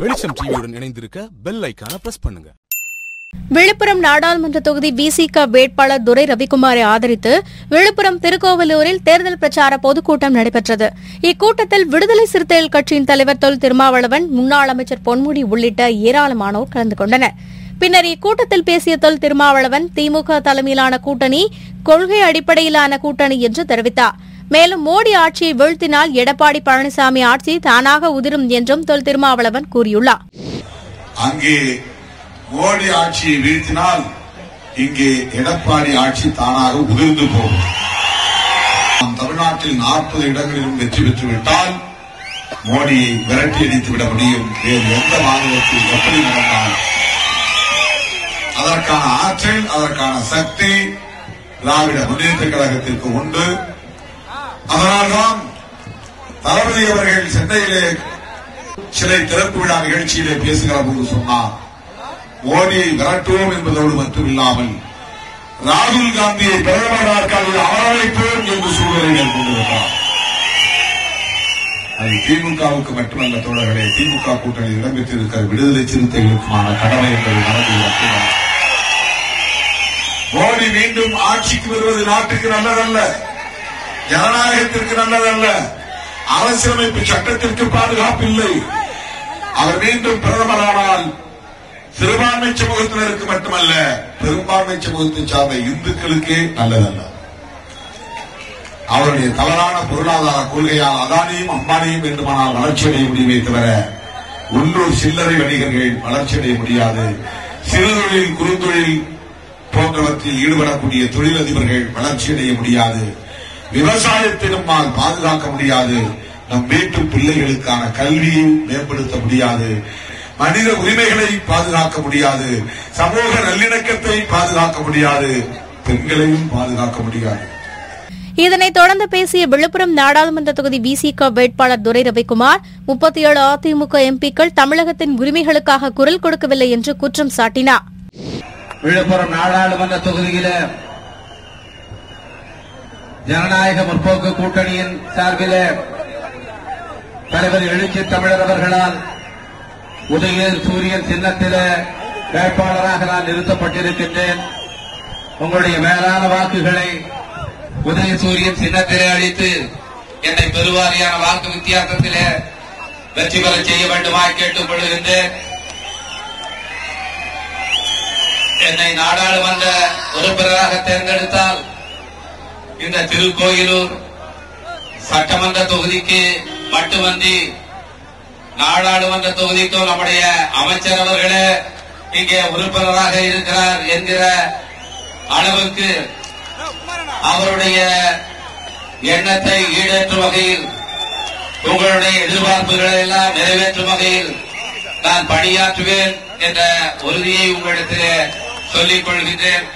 வெளிச்சம் டிவியுடன் இணைந்திருக்க பெல் ஐக்கான பிரஸ் பண்ணுங்க. விழுப்புரம் நாடாளுமன்ற தொகுதி பிசிக வேட்பாளர் துரை ரவிக்குமாரை ஆதரித்து விழுப்புரம் திருக்கோவிலூரில் தேர்தல் பிரச்சார பொதுக்கூட்டம் நடைபெற்றது. இக்கூட்டத்தில் விடுதலை சிறுத்தைகள் கட்சியின் தலைவர் தொல் திருமாவளவன் முன்னாள் அமைச்சர் பொன்முடி உள்ளிட்ட ஏராளமானோர் கலந்து கொண்டனர். பின்னர் இக்கூட்டத்தில் பேசிய தொல் திருமாவளவன் திமுக தலைமையிலான கூட்டணி கொள்கை அடிப்படையிலான கூட்டணி என்று தெரிவித்தார். மேலும் மோடி ஆட்சியை வீழ்த்தினால் எடப்பாடி பழனிசாமி ஆட்சி தானாக உதிரும் என்றும் தொல் திருமாவளவன் கூறியுள்ளார். அங்கே மோடி ஆட்சியை வீழ்த்தினால் இங்கே எடப்பாடி ஆட்சி தானாக உதிர்ந்து போகும். தமிழ்நாட்டில் நாற்பது இடங்களிலும் வெற்றி பெற்றுவிட்டால் மோடியை விரட்டி அடித்து விட முடியும். வேறு எந்த மாநிலத்தில் எப்படி நடந்தால் அதற்கான ஆற்றல் அதற்கான சக்தி திராவிட முன்னேற்ற கழகத்திற்கு உண்டு. அதனால்தான் தளபதி அவர்கள் சென்னையிலே சிலை திறப்பு விழா நிகழ்ச்சியிலே பேசுகிற போது சொன்னார் மோடியை விரட்டுவோம் என்பதோடு மட்டுமில்லாமல் ராகுல் காந்தியை பிரதமராக அவரழைப்போம் என்று சூழலை கொண்டிருக்கிறார் அது திமுகவுக்கு மட்டுமல்ல தோழர்களே திமுக கூட்டணி இடம்பெற்றிருக்கிற விடுதலை சிறுத்தைகளுக்குமான கடமை என்பதை மறந்துவிடக்கூடாது மோடி மீண்டும் ஆட்சிக்கு வருவது நாட்டுக்கு நல்லதல்ல. ஜனநாயகத்திற்கு நல்லதல்ல. அரசியலமைப்பு சட்டத்திற்கு பாதுகாப்பில்லை. அவர் மீண்டும் பிரதமரானால் சிறுபான்மை சமூகத்தினருக்கு மட்டுமல்ல பெரும்பான்மை சமூகத்தை சார்ந்த இந்துக்களுக்கே நல்லதல்ல. அவருடைய தவறான பொருளாதார கொள்கையால் அதானியும் அம்பானியும் வேண்டுமானால் வளர்ச்சி அடைய முடியுமே தவிர உள்ளூர் சில்லறை வணிகர்கள் வளர்ச்சி அடைய முடியாது. சிறுதொழில் குறுந்தொழில் போன்றவற்றில் ஈடுபடக்கூடிய தொழிலதிபர்கள் வளர்ச்சி அடைய முடியாது. விவசாயத்தை நம்மால் பாதுகாக்க முடியாது. நம் வீட்டு பிள்ளைகளுக்கான கல்வியை மேம்படுத்த முடியாது. மனித உரிமைகளை பாதுகாக்க முடியாது. சமூக நல்லிணக்கத்தை பாதுகாக்க முடியாது. பெண்களையும் பாதுகாக்க முடியாது. இதனைத் தொடர்ந்து பேசிய விழுப்புரம் நாடாளுமன்ற தொகுதி பிசிக வேட்பாளர் துரை ரவிக்குமார் முப்பத்தி ஏழு அதிமுக எம்பிக்கள் தமிழகத்தின் உரிமைகளுக்காக குரல் கொடுக்கவில்லை என்று குற்றம் சாட்டினார். விழுப்புரம் நாடாளுமன்ற தொகுதியில ஜனநாயக முற்போக்கு கூட்டணியின் சார்பிலே தலைவர் எழுச்சி தமிழர் அவர்களால் உதயர் சூரியன் சின்னத்தில் வேட்பாளராக நான் நிறுத்தப்பட்டிருக்கின்றேன். உங்களுடைய மேலான வாக்குகளை உதய சூரியன் சின்னத்திலே அளித்து என்னை பெருவாரியான வாக்கு வித்தியாசத்திலே வெற்றி பெற செய்ய வேண்டுமாய் கேட்டுக் கொள்கின்றேன். என்னை நாடாளுமன்ற உறுப்பினராக தேர்ந்தெடுத்தால் இந்த திருக்கோயிலூர் சட்டமன்ற தொகுதிக்கு மட்டுமன்றி நாடாளுமன்ற தொகுதிக்கும் நம்முடைய அமைச்சர் அவர்களே இங்கே உறுப்பினராக இருக்கிறார் என்கிற அளவுக்கு அவருடைய எண்ணத்தை ஈடேற்றும் வகையில் உங்களுடைய எதிர்பார்ப்புகளை எல்லாம் நிறைவேற்றும் வகையில் நான் பணியாற்றுவேன் என்ற உறுதியை உங்களிடத்திலே சொல்லிக் கொள்கின்றேன்.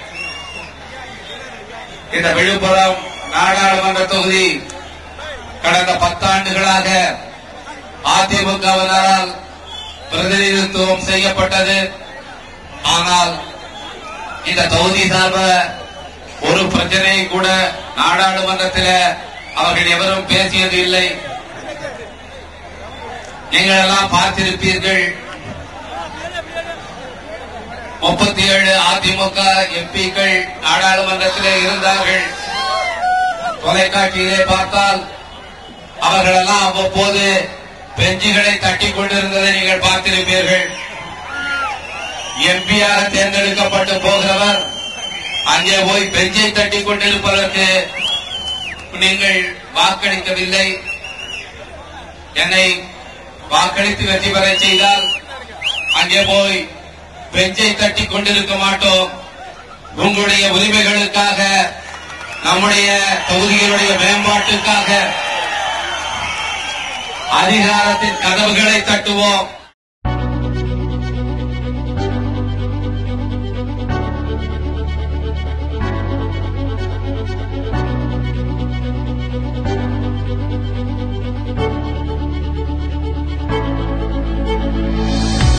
இந்த விழுப்புரம் நாடாளுமன்ற தொகுதி கடந்த பத்தாண்டுகளாக அதிமுகவினரால் பிரதிநிதித்துவம் செய்யப்பட்டது. ஆனால் இந்த தொகுதி சார்ப ஒரு பிரச்சனை கூட நாடாளுமன்றத்தில் அவர்கள் எவரும் பேசியது இல்லை. நீங்கள் எல்லாம் பார்த்திருப்பீர்கள். முப்பத்தி ஏழு அதிமுக எம்பிக்கள் நாடாளுமன்றத்திலே இருந்தார்கள். தொலைக்காட்சியிலே பார்த்தால் அவர்களெல்லாம் அவ்வப்போது பெஞ்சுகளை தட்டிக் கொண்டிருந்ததை நீங்கள் பார்த்திருப்பீர்கள். எம்பியாக தேர்ந்தெடுக்கப்பட்டு போகிறவர் அங்கே போய் பெஞ்சை தட்டிக் கொண்டிருப்பதற்கு நீங்கள் வாக்களிக்கவில்லை. என்னை வாக்களித்து வெற்றி பெற செய்தால் அங்கே போய் பெஞ்சை தட்டி கொண்டிருக்க மாட்டோம். உங்களுடைய உரிமைகளுக்காக நம்முடைய தொகுதிகளுடைய மேம்பாட்டுக்காக அதிகாரத்தின் கதவுகளை தட்டுவோம்.